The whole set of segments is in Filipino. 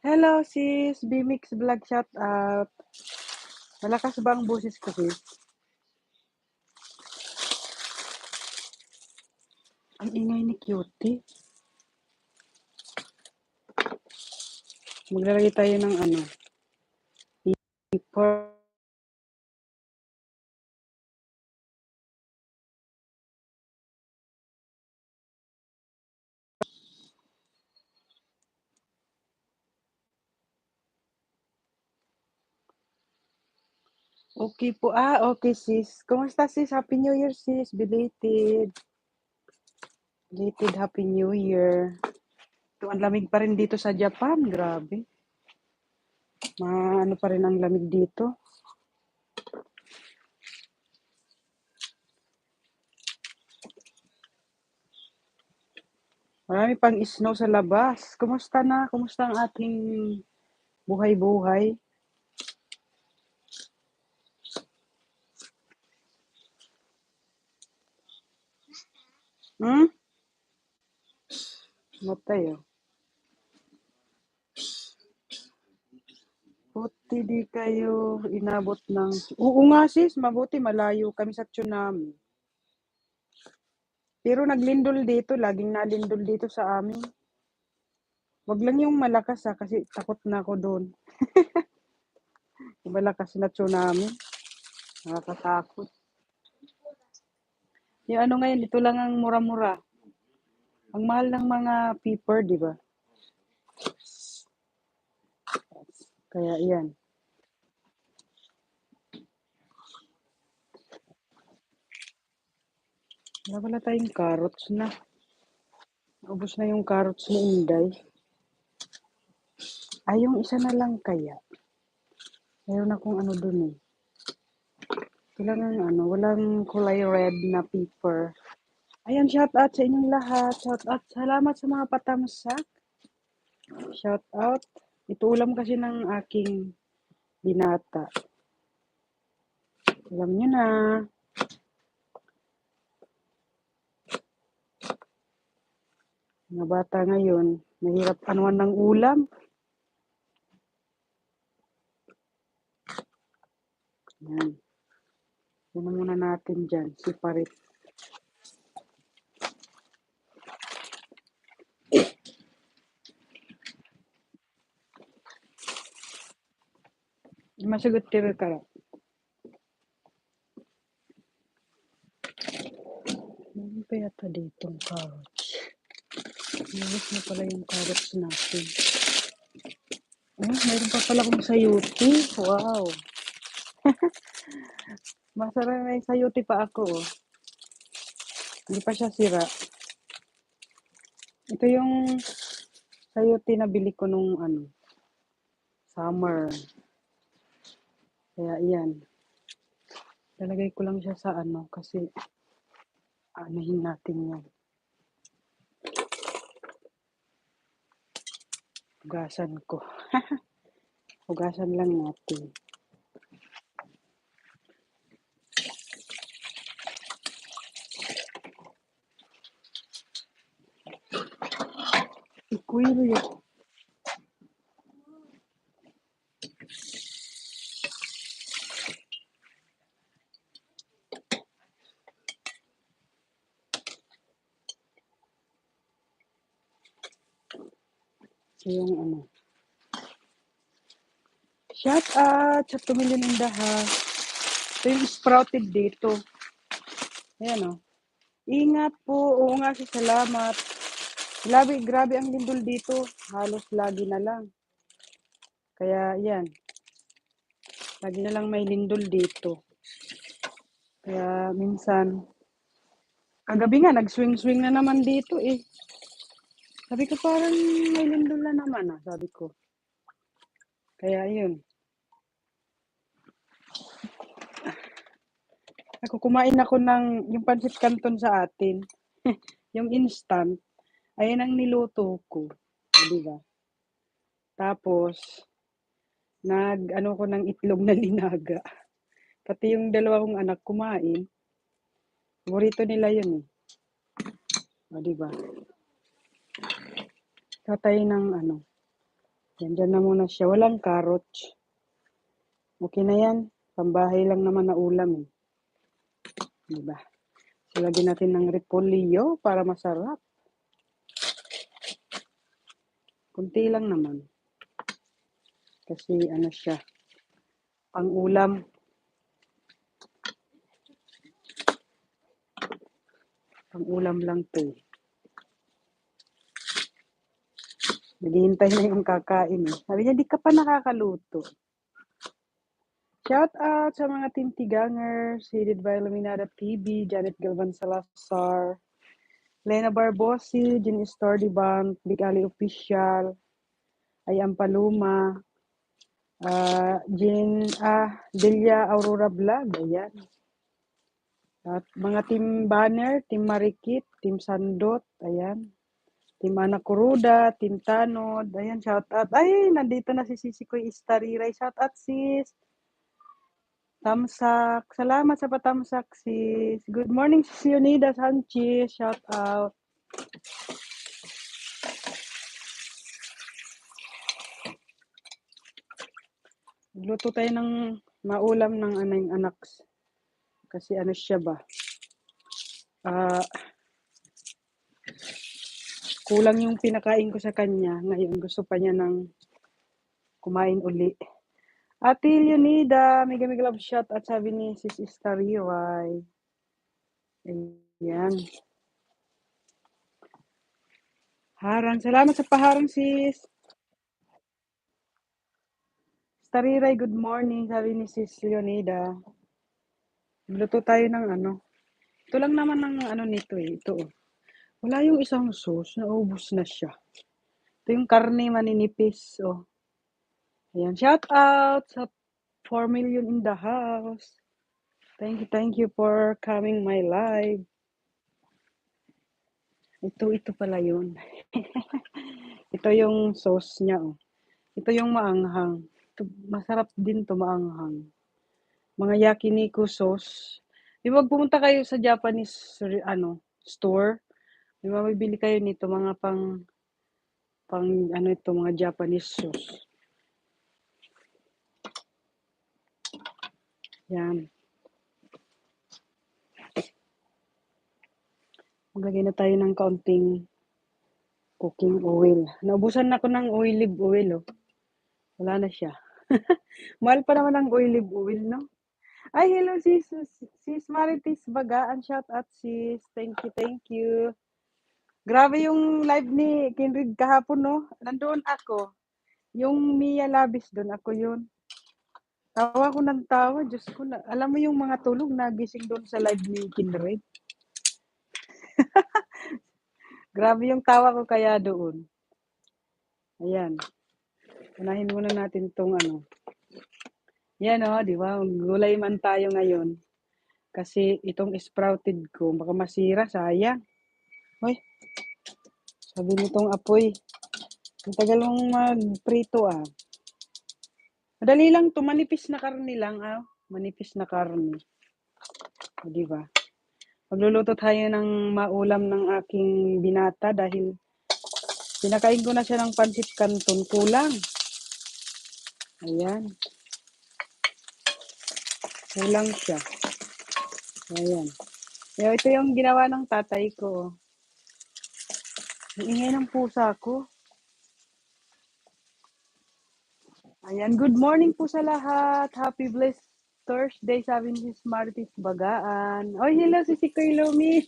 Hello sis, Bmix Vlog shout out. Malakas ba ang boses ko sis? Ang ingay ni Cutie. Maglalagay tayo ng ano. For Okay po. Ah, okay sis. Kumusta sis? Happy New Year sis. Belated. Belated Happy New Year. Ito, ang lamig pa rin dito sa Japan. Grabe. Maano pa rin ang lamig dito. Marami pang snow sa labas. Kumusta na? Kumusta ang ating buhay-buhay? Hmm? Matay oh. Buti di kayo inabot ng... Oo nga sis, mabuti malayo kami sa tsunami. Pero naglindol dito, laging nalindol dito sa amin. Wag lang yung malakas ha, kasi takot na ako doon. yung malakas na tsunami. Nakakatakot. Yung ano ngayon, ito lang ang mura-mura. Ang mahal ng mga paper, di ba? Kaya yan. Wala pala tayong carrots na. Ubus na yung carrots ni Inday. Ay, yung isa na lang kaya. Mayroon akong ano dun eh. Kailangan ano, walang kulay red na paper. Ayan, shout out sa inyong lahat. Shout out. Salamat sa mga patamsak. Shout out. Ito ulam kasi ng aking binata. Alam nyo na. Mga bata ngayon, mahirap anuan ng ulam. Yan. Na muna natin dyan. Separate. Kayo ka. Meron pa yata dito ang carrots. Nalis na pala yung carrots natin. Oh, meron pa pala akong sayuti. Wow. Masarap may sayuti pa ako. Oh. Hindi pa siya sira. Ito yung sayuti na bili ko nung ano, summer. Kaya yan. Lalagay ko lang siya sa ano kasi anuhin natin yan. Hugasan ko. Hugasan lang natin. Ikuilo yung ano. Shout out sa 2 million in the house. Ito yung sprouted dito. Ayan o. Oh. Ingat po. Oo nga salamat. Grabe, grabe ang lindol dito. Halos lagi na lang. Kaya yan. Lagi na lang may lindol dito. Kaya minsan, kagabi nga, nag-swing-swing na naman dito eh. Sabi ko parang may lindol na naman ah, sabi ko. Kaya yun. Ako kumain ako ng yung pancit canton sa atin. yung instant. Ayun ang niluto ko. O, diba? Tapos, nag ano ko ng itlog na linaga. Pati yung dalawa kong anak kumain. Paborito nila yun eh. O, diba? Tatay ng ano, Yan, dyan na muna siya. Walang carrots. Okay na yan. Pambahay lang naman na ulam eh. Diba? So, lagyan natin ng repolyo para masarap. Kunti lang naman. Kasi ano siya, pang ulam. Pang ulam lang to eh. Naghihintay na yung kakain eh. Sabi niya, di ka pa nakakaluto. Shout out sa mga team Tigangers, headed by Laminada TV, Janet Galvan Salazar, Lena Barbosi, Jenny Stordiban, Big Ali Official, Ayam Paluma, uh, Jean ah, Delia Aurora Vlog, ayan. At mga team Banner, team Marikit, team Sandot, ayan. Team Ana Team Tanod, ayan, shout out. Ay, nandito na si Sisi Koy Istariray, shout out sis. Tamsak, salamat sa patamsak sis. Good morning sis Leonida Sanchez, shout out. Luto tayo ng maulam ng anay anak. Kasi ano siya ba? Ah, uh, kulang yung pinakain ko sa kanya. Ngayon gusto pa niya ng kumain uli. Ate Leonida, mega mega love shot at sabi ni Sis Istariway. Ayan. Harang. Salamat sa paharang, sis. Stariray, good morning, sabi ni Sis Leonida. Luto tayo ng ano. Ito lang naman ng ano nito eh. Ito oh. Wala yung isang sauce, naubos na siya. Ito yung karne maninipis, oh. Ayan, shout out sa 4 million in the house. Thank you, thank you for coming my live. Ito, ito pala yun. ito yung sauce niya, oh. Ito yung maanghang. Ito, masarap din to maanghang. Mga yakiniku sauce. Di ba pumunta kayo sa Japanese ano, store? Di ba mabibili kayo nito mga pang pang ano ito mga Japanese sauce. Yan. Maglagay na tayo ng kaunting cooking oil. Naubusan na ako ng olive oil, oh. Wala na siya. Mahal pa naman ang olive oil, no? Ay, hello, sis. Sis Marites Bagaan. Shout out, sis. Thank you, thank you. Grabe yung live ni Kindred kahapon, no? Nandoon ako. Yung Mia Labis doon, ako yun. Tawa ko ng tawa. Diyos ko, na, alam mo yung mga tulog nagising doon sa live ni Kindred? Grabe yung tawa ko kaya doon. Ayan. Unahin muna natin tong ano. Yan o, oh, di ba? Gulay man tayo ngayon. Kasi itong sprouted ko, baka masira, sayang. Hoy, sabi nitong apoy. Ang tagal mong magprito ah. Madali lang to, manipis na karne lang ah. Manipis na karne. Di ba? Magluluto tayo ng maulam ng aking binata dahil pinakain ko na siya ng pansit canton. Kulang. Ayan. Kulang siya. Ayan. Yo, ito yung ginawa ng tatay ko. Ang ingay ng pusa ko. Ayan, good morning po sa lahat. Happy blessed Thursday, sabi ni Smarties Bagaan. Oy, hello si Sikoy Lumi.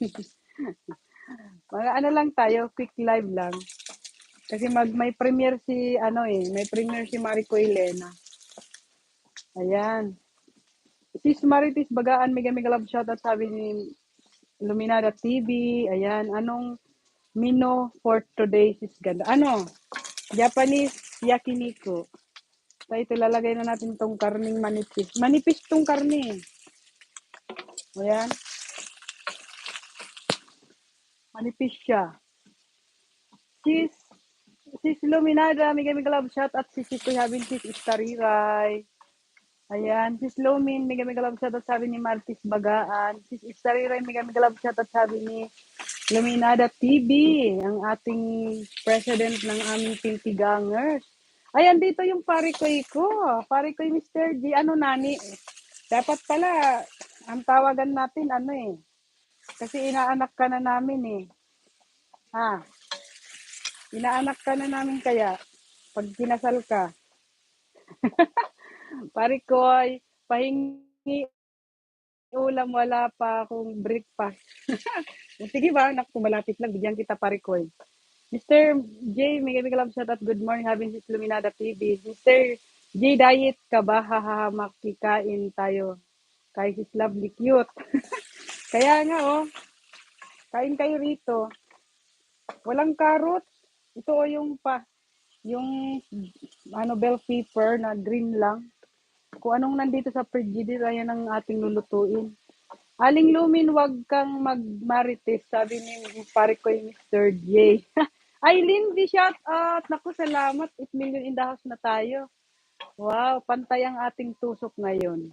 Mga ano lang tayo, quick live lang. Kasi mag may premiere si ano eh, may premiere si Marico Elena. Ayan. Si Smarties Bagaan, mega mega love shoutout sabi ni Luminada TV. Ayan, anong mino for today is ganda? Ano? Japanese yakiniku. So, ito lalagay na natin tong karning manipis. Manipis tong karne. Ayan. Manipis siya. Sis, sis Luminada, mega mega love shot at sis Ito Habin, sis Istariray. Ayan, sis Lumin, mega mega love shot at sabi ni Martis Bagaan. Sis Istariray, mega mega love shot at sabi ni Luminada TV, ang ating president ng aming Piltigangers. Ay, andito yung parikoy ko. Parikoy Mr. G. Ano, nani? Dapat pala, ang tawagan natin, ano eh. Kasi inaanak ka na namin eh. Ha? Inaanak ka na namin kaya. Pag kinasal ka. parikoy, pahingi ulam, wala pa akong breakfast. Sige ba, naku, malapit lang. Bigyan kita parikoy. Mr. J, may mega love shout out. Good morning, having this Luminada TV. Mr. J, diet ka ba? Hahaha, makikain tayo. Kahit is lovely, cute. Kaya nga, oh. Kain kayo rito. Walang carrot. Ito oh, yung pa, yung ano bell pepper na green lang. Kung anong nandito sa frigidaire, ayan ang ating lulutuin. Aling Lumin, wag kang magmarites, sabi ni pare ko yung Mr. J. Ay, Lindy, shout out. Naku, salamat. 8 million in the house na tayo. Wow, pantay ang ating tusok ngayon.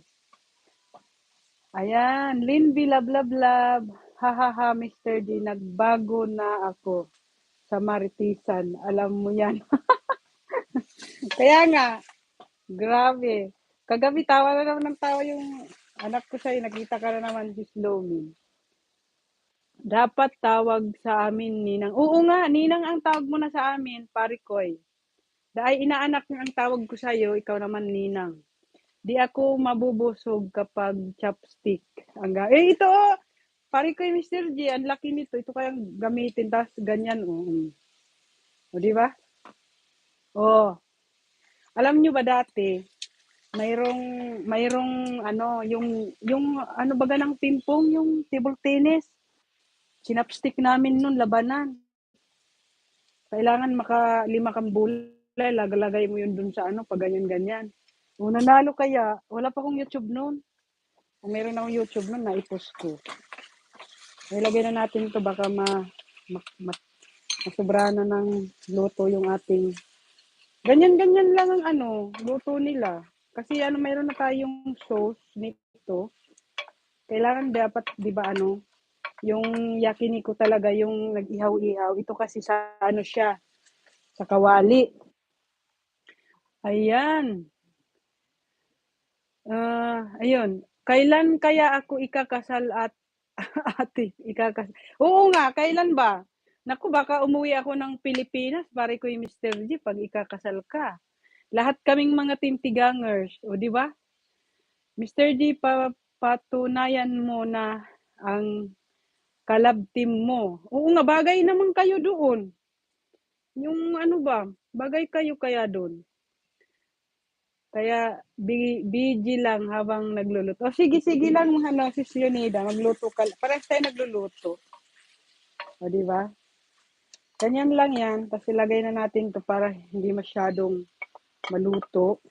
Ayan, Lindy, love, love, love. Ha, ha, ha, Mr. J, nagbago na ako sa maritisan. Alam mo yan. Kaya nga, grabe. Kagabi, tawa na naman ng tawa yung anak ko sa'yo. Nakita ka na naman, Diyos Lomin. Dapat tawag sa amin, Ninang. Oo nga, Ninang ang tawag mo na sa amin, Parikoy. Dahil inaanak niya ang tawag ko sa'yo, ikaw naman, Ninang. Di ako mabubusog kapag chopstick. Ang ga- eh, ito, oh, Parikoy, Mr. G, ang laki nito. Ito kayang gamitin, tapos ganyan, oh. O, di ba? Oh. Alam nyo ba dati, mayroong, mayroong, ano, yung, yung, ano baga ng pimpong, yung table tennis. Sinapstick namin nun, labanan. Kailangan maka lima kang bulay, lagalagay mo yun dun sa ano, pag ganyan-ganyan. O nanalo kaya, wala pa akong YouTube noon. Kung meron akong YouTube noon, naipos ko. Ilagay na natin to baka ma, ma, ma masubra na ng luto yung ating ganyan-ganyan lang ang ano, luto nila. Kasi ano, mayroon na tayong sauce nito. Kailangan dapat, di ba ano, yung yakiniko talaga, yung nag-ihaw-ihaw. Ito kasi sa ano siya, sa kawali. Ayan. Ah, ayun. Kailan kaya ako ikakasal at ate, ikakasal? Oo nga, kailan ba? Naku, baka umuwi ako ng Pilipinas, pare ko yung Mr. G, pag ikakasal ka. Lahat kaming mga timtigangers, o di ba? Mr. G, pa, patunayan mo na ang kalab team mo. Oo nga, bagay naman kayo doon. Yung ano ba, bagay kayo kaya doon. Kaya busy lang habang nagluluto. O sige, sige lang ano, sis Leonida, magluto ka. Parang tayo nagluluto. O di ba? Ganyan lang yan. Tapos ilagay na natin to para hindi masyadong maluto.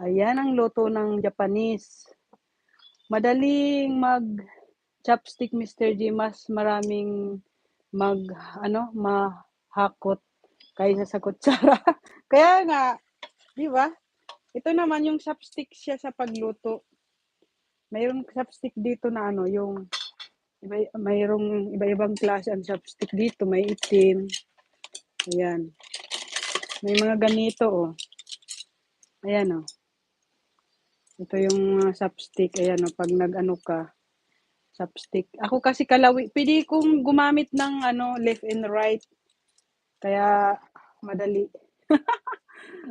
Ayan ang luto ng Japanese. Madaling mag chopstick Mr. G mas maraming mag ano mahakot kaysa sa kutsara. Kaya nga, di ba? Ito naman yung chopstick siya sa pagluto. Mayroong chopstick dito na ano, yung iba, mayroong iba-ibang klase ang chopstick dito. May itim. Ayan. May mga ganito, oh. Ayan, oh. Ito yung uh, chopstick. Ayan, oh. Pag nag-ano ka, chopstick. Ako kasi kalawi. Pwede kong gumamit ng ano, left and right. Kaya, madali.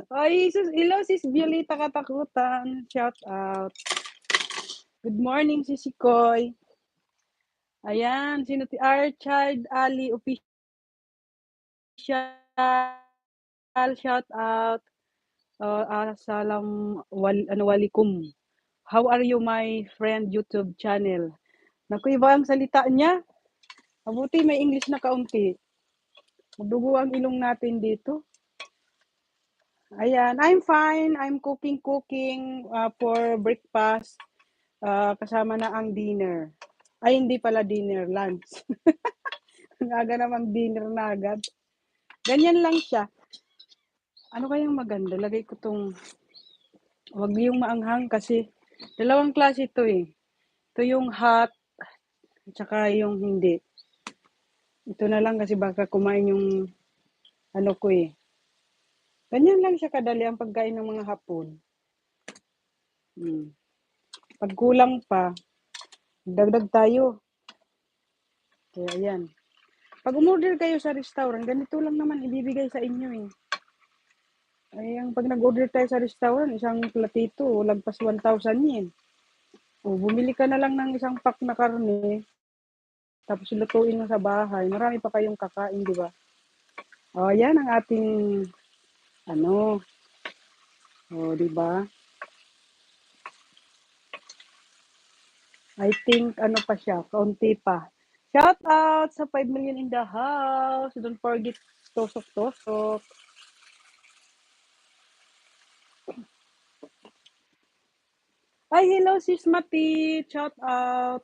Ay, sus, hello, sis Violeta Katakutan. Shout out. Good morning, Sisi Koy. Ayan, sino ti Archild Ali Official. Shout out. Uh, asalam wal, ano, walikum. How are you, my friend YouTube channel? Naku, iba ang salita niya. Mabuti may English na kaunti. Magdugo ang ilong natin dito. Ayan, I'm fine. I'm cooking, cooking uh, for breakfast. Uh, kasama na ang dinner. Ay, hindi pala dinner, lunch. ang aga namang dinner na agad. Ganyan lang siya. Ano kayang maganda? Lagay ko tong, wag yung maanghang kasi dalawang klase ito eh. Ito yung hot, tsaka yung hindi. Ito na lang kasi baka kumain yung ano ko eh. Ganyan lang siya kadali ang pagkain ng mga Hapon. Hmm. 'Pag kulang pa, dagdag tayo. Kaya ayan. 'Pag umorder kayo sa restaurant, ganito lang naman ibibigay sa inyo, eh. Ay, ang 'pag nag-order tayo sa restaurant, isang platito lagpas 1,000 yen. Oh, bumili ka na lang ng isang pack na karne, tapos lutuin mo sa bahay, marami pa kayong kakain, 'di ba? Oh, yan ang ating ano, oh, 'di ba? I think ano pa siya, kaunti pa. Shout out sa 5 million in the house. Don't forget tusok-tusok. Ay, hello sis Mati. Shout out.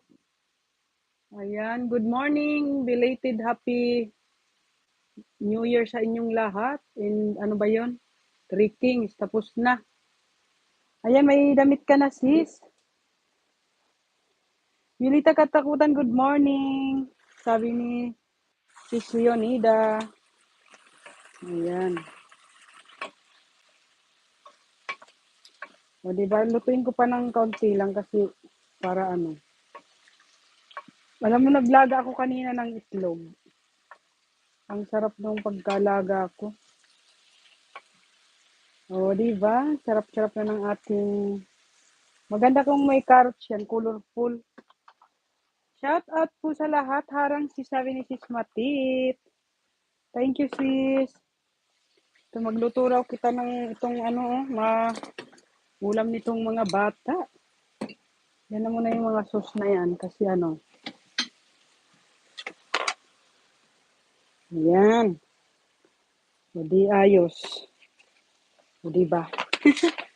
Ayan, good morning. Belated happy New Year sa inyong lahat. And ano ba yon? Three Kings. Tapos na. Ayan, may damit ka na sis. Yulita Katakutan, good morning. Sabi ni Sis Leonida. Ayan. O, diba? Lutuin ko pa ng kaunti lang kasi para ano. Alam mo, naglaga ako kanina ng itlog. Ang sarap ng pagkalaga ko. O, diba? Sarap-sarap na ng ating... Maganda kung may carrots yan, colorful. Shout out po sa lahat. Harang si sabi ni Sis Matit. Thank you, sis. Ito, magluto raw kita ng itong ano, oh, ma ulam nitong mga bata. Yan na muna yung mga sauce na yan kasi ano. Yan. O di ayos. O di ba?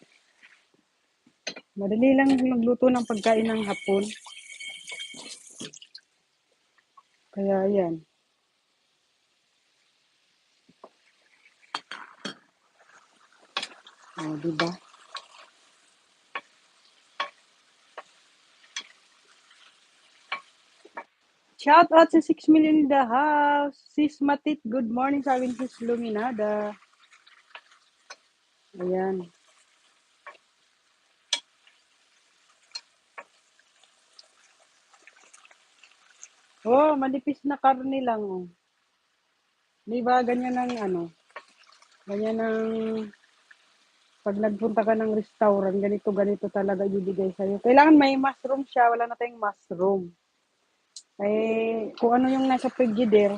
Madali lang magluto ng pagkain ng hapon. Kaya yan. O, di ba? Shout out sa 6 million in the house. Sis Matit, good morning sa akin, Sis Luminada. Ayan. Oh, manipis na karne lang. Oh. Di ba, ganyan ang ano, ganyan ang pag nagpunta ka ng restaurant, ganito, ganito talaga ibibigay sa'yo. Kailangan may mushroom siya, wala na tayong mushroom. Eh, kung ano yung nasa frigider,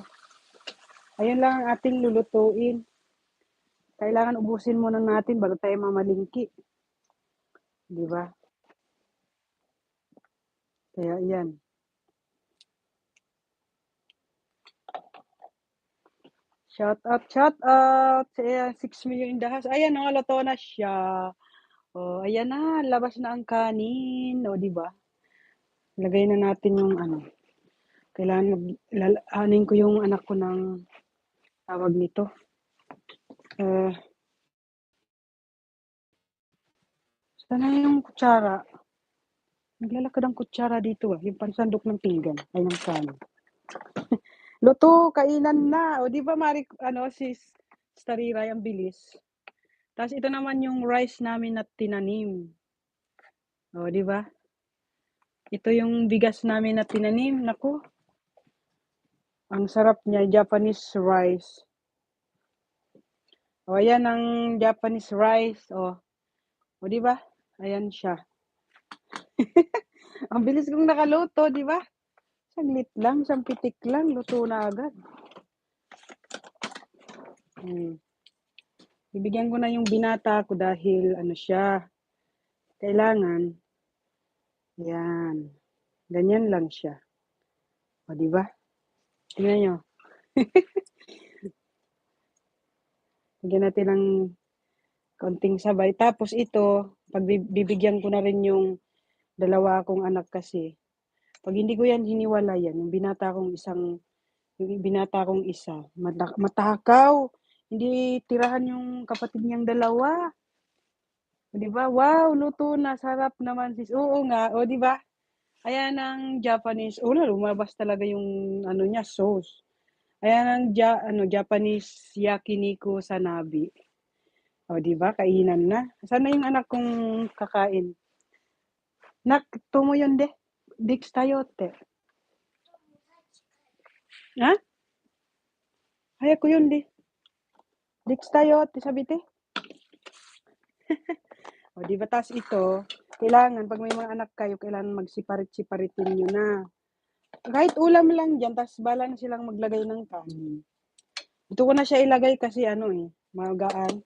ayun lang ang ating lulutuin. Kailangan ubusin muna natin bago tayo mamalingki. Di ba? Kaya yan. Shout out, shout out sa 6 million in the house. Ayan, oh, luto na siya. Oh, ayan na, labas na ang kanin. O, di ba? Lagay na natin yung ano. Kailangan mag, lalahanin ko yung anak ko ng tawag nito. Uh, sana yung kutsara. Naglalakad ang kutsara dito ah. Yung pansandok ng pinggan. Ay, ng kanin. Luto, kainan na. O, di ba, Mari, ano, sis Stariray, ang bilis. Tapos ito naman yung rice namin na tinanim. O, di ba? Ito yung bigas namin na tinanim. Naku. Ang sarap niya, Japanese rice. O, ayan ang Japanese rice. O, o di ba? Ayan siya. ang bilis kong nakaluto, di ba? Saglit lang, isang pitik lang, luto na agad. Hmm. Bibigyan ko na yung binata ko dahil ano siya, kailangan, yan, ganyan lang siya. O, di ba? Tingnan nyo. Lagyan natin ng konting sabay. Tapos ito, pag bibigyan ko na rin yung dalawa kong anak kasi, pag hindi ko yan hiniwala yan, yung binata kong isang, yung binata kong isa, matakaw, hindi tirahan yung kapatid niyang dalawa. Di ba? Wow, luto na. Sarap naman, sis. Oo nga. O, di ba? Ayan ang Japanese. Oh, lumabas talaga yung ano niya, sauce. Ayan ang ja, ano, Japanese yakiniku sanabi. O, 'di ba, kainan na. Sana yung anak kong kakain. Nak, tumo yun de. Dix tayo, te. Ha? Haya ko yun, di. Dix tayo, te, sabi te. o, di ba, tas ito, kailangan, pag may mga anak kayo, kailangan magsiparit-siparitin nyo na. Kahit ulam lang dyan, tas bala na silang maglagay ng kanin. Ito ko na siya ilagay kasi ano eh, magaan.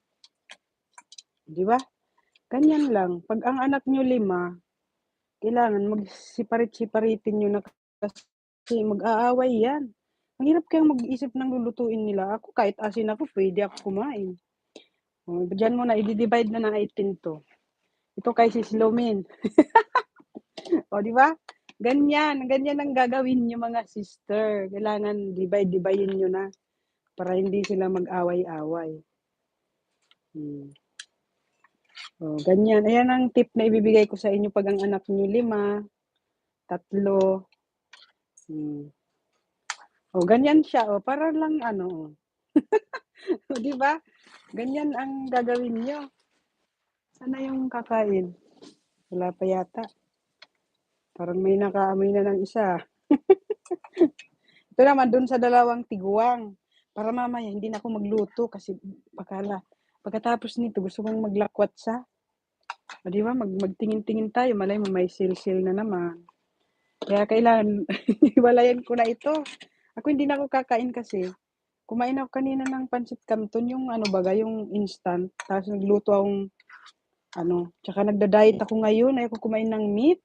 Di ba? Ganyan lang. Pag ang anak nyo lima, kailangan magsiparit-siparitin nyo na kasi mag-aaway yan. Ang hirap kayang mag-isip ng lulutuin nila. Ako, kahit asin ako, pwede ako kumain. O, dyan mo na, i-divide na na 18 to. Ito kay si Slomin. o, di ba? Ganyan, ganyan ang gagawin nyo mga sister. Kailangan divide-divide nyo na para hindi sila mag-away-away. Hmm. O, ganyan. Ayan ang tip na ibibigay ko sa inyo pag ang anak nyo lima, tatlo. Hmm. O, ganyan siya. O, para lang ano. di ba? Ganyan ang gagawin nyo. Sana yung kakain? Wala pa yata. Parang may nakaamoy na ng isa. Ito naman dun sa dalawang tiguang. Para mamaya hindi na ako magluto kasi pakala. Pagkatapos nito gusto kong maglakwat sa. O di ba? Mag, magtingin-tingin tayo. Malay mo may sil-sil na naman. Kaya kailangan hiwalayan ko na ito. Ako hindi na ako kakain kasi. Kumain ako kanina ng pancit canton, yung ano baga, yung instant. Tapos nagluto akong ano, tsaka nagda-diet ako ngayon, ayoko kumain ng meat.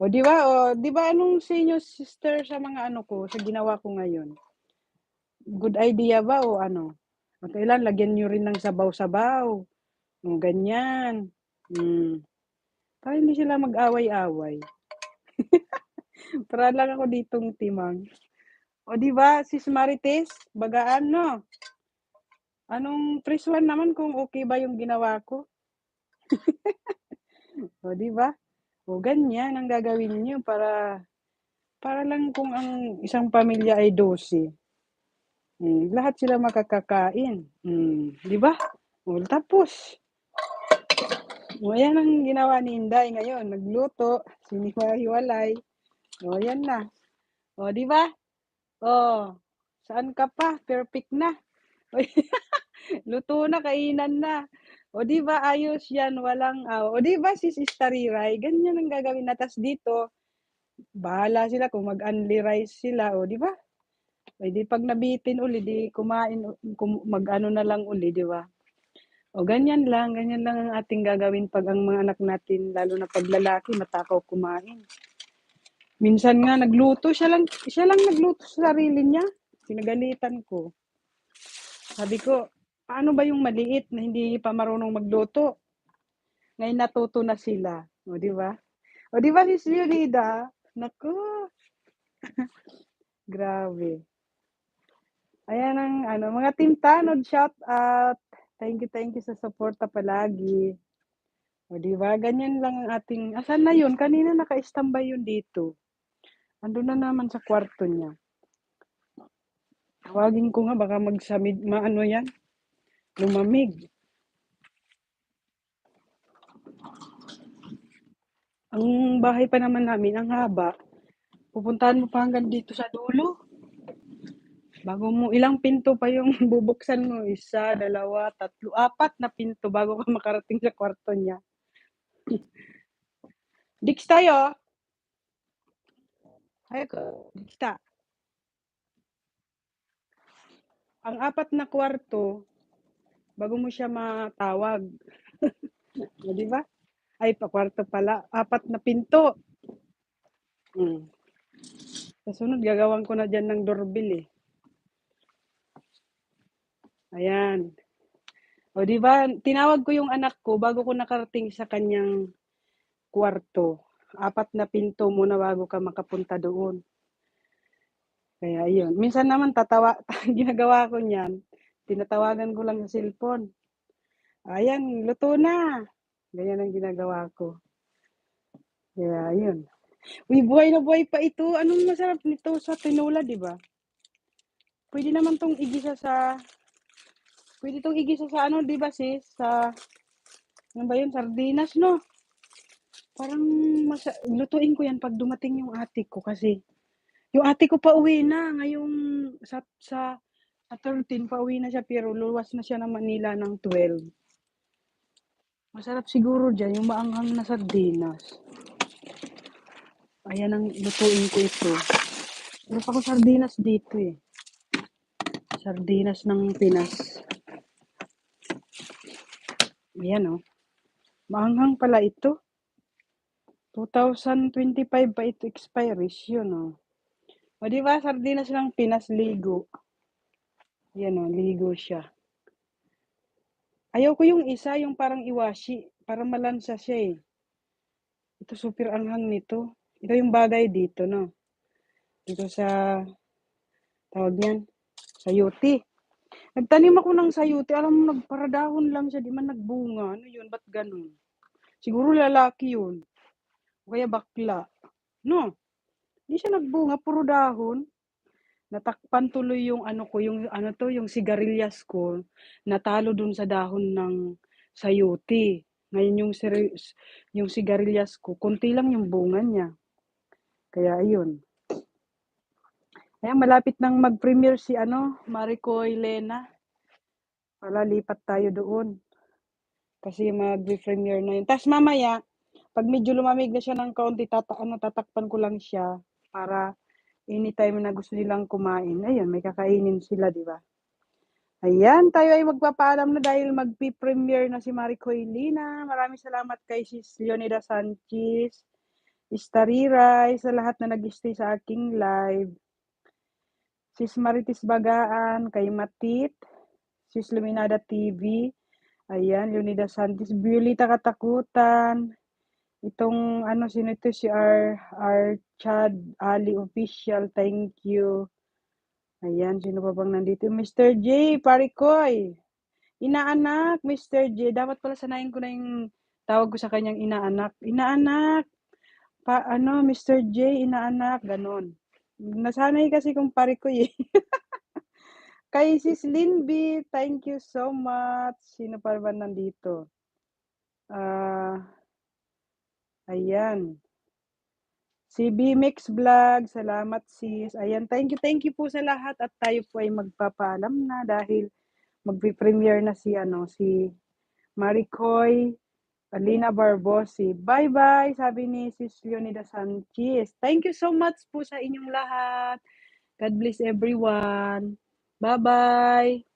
O di ba? O di ba anong sa inyo sister sa mga ano ko, sa ginawa ko ngayon? Good idea ba o ano? O kailan lagyan niyo rin ng sabaw-sabaw. O ganyan. Hmm. Para hindi sila mag-away-away. Para lang ako ditong timang. O di ba, sis Marites, bagaan no? Anong press one naman kung okay ba yung ginawa ko? o di ba? O ganyan ang gagawin niyo para para lang kung ang isang pamilya ay 12. Hmm, lahat sila makakakain. Hmm, di ba? O tapos. O yan ang ginawa ni Inday ngayon, nagluto, siniwa-hiwalay. O yan na. O di ba? O, saan ka pa? Perfect na. Luto na, kainan na. O di ba ayos yan, walang aw. O di ba sis Istariray, ganyan ang gagawin na. Dito, bahala sila kung mag-unli rice sila. O di ba? O di pag nabitin uli, di kumain, kum, mag-ano na lang uli, di ba? O ganyan lang, ganyan lang ang ating gagawin pag ang mga anak natin, lalo na pag lalaki, matakaw kumain. Minsan nga nagluto, siya lang, siya lang nagluto sa sarili niya. Pinagalitan ko. Sabi ko, paano ba yung maliit na hindi pa marunong magluto? Ngayon natuto na sila. O, di ba? O, di ba, Sis Leonida? Naku. Grabe. Ayan ang ano, mga Team Tanod, shout out. Thank you, thank you sa suporta palagi. O, di ba? Ganyan lang ang ating, asan na yun? Kanina naka-standby yun dito. Ando na naman sa kwarto niya. Tawagin ko nga, baka magsamid, maano yan? Lumamig. Ang bahay pa naman namin, ang haba. Pupuntahan mo pa hanggang dito sa dulo. Bago mo, ilang pinto pa yung bubuksan mo? Isa, dalawa, tatlo, apat na pinto bago ka makarating sa kwarto niya. Dix tayo. Ay, Dix ta. Ang apat na kwarto, bago mo siya matawag. o, di ba? Ay, pa kwarto pala. Apat na pinto. Hmm. Sa sunod, gagawan ko na dyan ng doorbell eh. Ayan. O, di ba? Tinawag ko yung anak ko bago ko nakarating sa kanyang kwarto. Apat na pinto muna bago ka makapunta doon. Kaya yun. Minsan naman tatawa, ginagawa ko niyan. Tinatawagan ko lang sa cellphone. Ayan, luto na. Ganyan ang ginagawa ko. Kaya yun. Uy, buhay na buhay pa ito. Anong masarap nito sa tinola, di ba? Pwede naman tong igisa sa Puwede 'tong igisa sa ano 'di ba sis, sa ano ba 'yun, sardinas 'no? Parang masa lutuin ko 'yan 'pag dumating yung ate ko kasi yung ate ko pauwi na ngayong sa sa sa 13 pauwi na siya pero luluwas na siya ng Manila ng 12. Masarap siguro diyan yung maanghang na sardinas. Ayan ang lutuin ko ito. Meron pa akong sardinas dito, eh. Sardinas ng Pinas. Ayan, oh. Maanghang pala ito. 2025 pa ito expiration, oh. O, 'di ba sardinas ng Pinas ligo. Ayan, oh, ligo siya. Ayaw ko yung isa, yung parang iwashi, parang malansa siya, eh. Ito super anghang nito. Ito yung bagay dito 'no. Dito sa tawag niyan, sayote. Nagtanim ako ng sayote, alam mo nagparadahon lang siya, 'di man nagbunga. Ano 'yun, ba't gano'n? Siguro lalaki 'yun o kaya bakla, 'no? 'Di siya nagbunga, puro dahon. Natakpan tuloy yung ano ko, yung ano 'to, yung sigarilyas ko, natalo dun sa dahon ng sayote. Ngayon yung siri yung sigarilyas ko, konti lang yung bunga niya. Kaya ayun. Ayan, malapit ng mag-premiere si ano, Maricoy Lena. Hala, lipat tayo doon. Kasi magpe-premiere na yun. Tas mamaya, 'pag medyo lumamig na siya ng kaunti tata ano, tatakpan ko lang siya para anytime na gusto nilang kumain, ayun may kakainin sila, 'di ba? Ayan, tayo ay magpapaalam na dahil magpe-premiere na si Maricoy Lena. Maraming salamat kay Sis Leonida Sanchez, Istariray, sa lahat na nag-stay sa aking live. Sis Marites Bagaan, kay Matit, Sis Luminada TV, ayan, Leonida Sanchez, Violeta Katakutan, itong ano, sino ito, si R R Chad Ali Official, thank you. Ayan, sino pa bang nandito? Mr. J, Parikoy. Inaanak, Mr. J. Dapat pala sanayin ko na yung tawag ko sa kanyang inaanak. Inaanak. Pa, ano, Mr. J, inaanak, ganon. Nasanay kasi kung Parikoy eh. Kay Sis Linby, thank you so much. Sino pa ba nandito? Ah, ayan. Si B-Mix Vlog, salamat sis. Ayan, thank you, thank you po sa lahat at tayo po ay magpapaalam na dahil magpe-premiere na si ano, si Maricoy Alina Barbosi. Bye-bye, sabi ni Sis Leonida Sanchez. Thank you so much po sa inyong lahat. God bless everyone. Bye-bye.